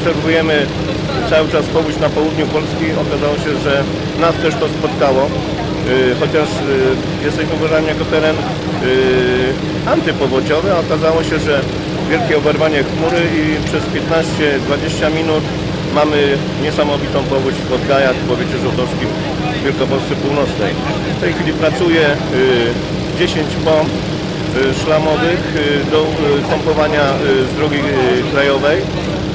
obserwujemy cały czas powódź na południu Polski. Okazało się, że nas też to spotkało. Y, Chociaż y, jesteśmy uważani jako teren y, antypowodziowy, okazało się, że wielkie oberwanie chmury i przez 15-20 minut mamy niesamowitą powódź w Podgajach w powiecie żołdowskim w Wielkopolsce Północnej. W tej chwili pracuje y, 10 pomp szlamowych do pompowania z drogi krajowej.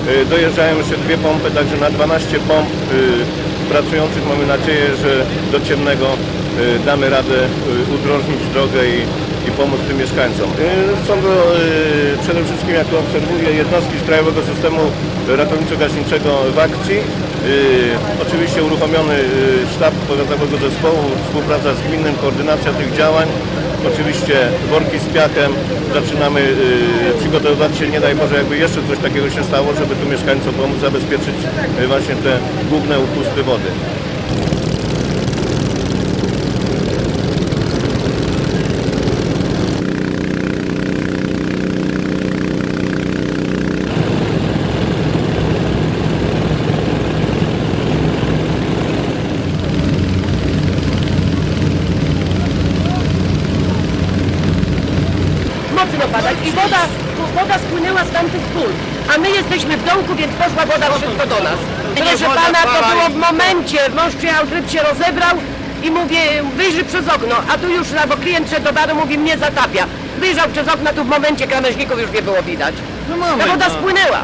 Y, Dojeżdżają jeszcze dwie pompy, także na 12 pomp y, pracujących mamy nadzieję, że do ciemnego y, damy radę udrożnić drogę i, i pomóc tym mieszkańcom. Są to przede wszystkim, jak obserwuję, jednostki z Krajowego Systemu Ratowniczo-Gaśniczego w akcji. Y, Oczywiście uruchomiony y, sztab powiatowego zespołu, współpraca z gminnym, koordynacja tych działań. Oczywiście worki z piachem, zaczynamy y, przygotowywać się, nie daj Boże, jakby jeszcze coś takiego się stało, żeby tu mieszkańcom pomóc zabezpieczyć właśnie te główne upusty wody. I woda, woda spłynęła z tamtych pól. A my jesteśmy w dołku, więc poszła woda wszystko do nas. Proszę pana, to było w momencie, mąż przyjechał ryb, się rozebrał i mówię, wyjrzy przez okno, a tu już, bo klient szedł do baru, mówi, mnie zatapia. Wyjrzał przez okno, tu w momencie krawężników już nie było widać. No Ta woda no. spłynęła.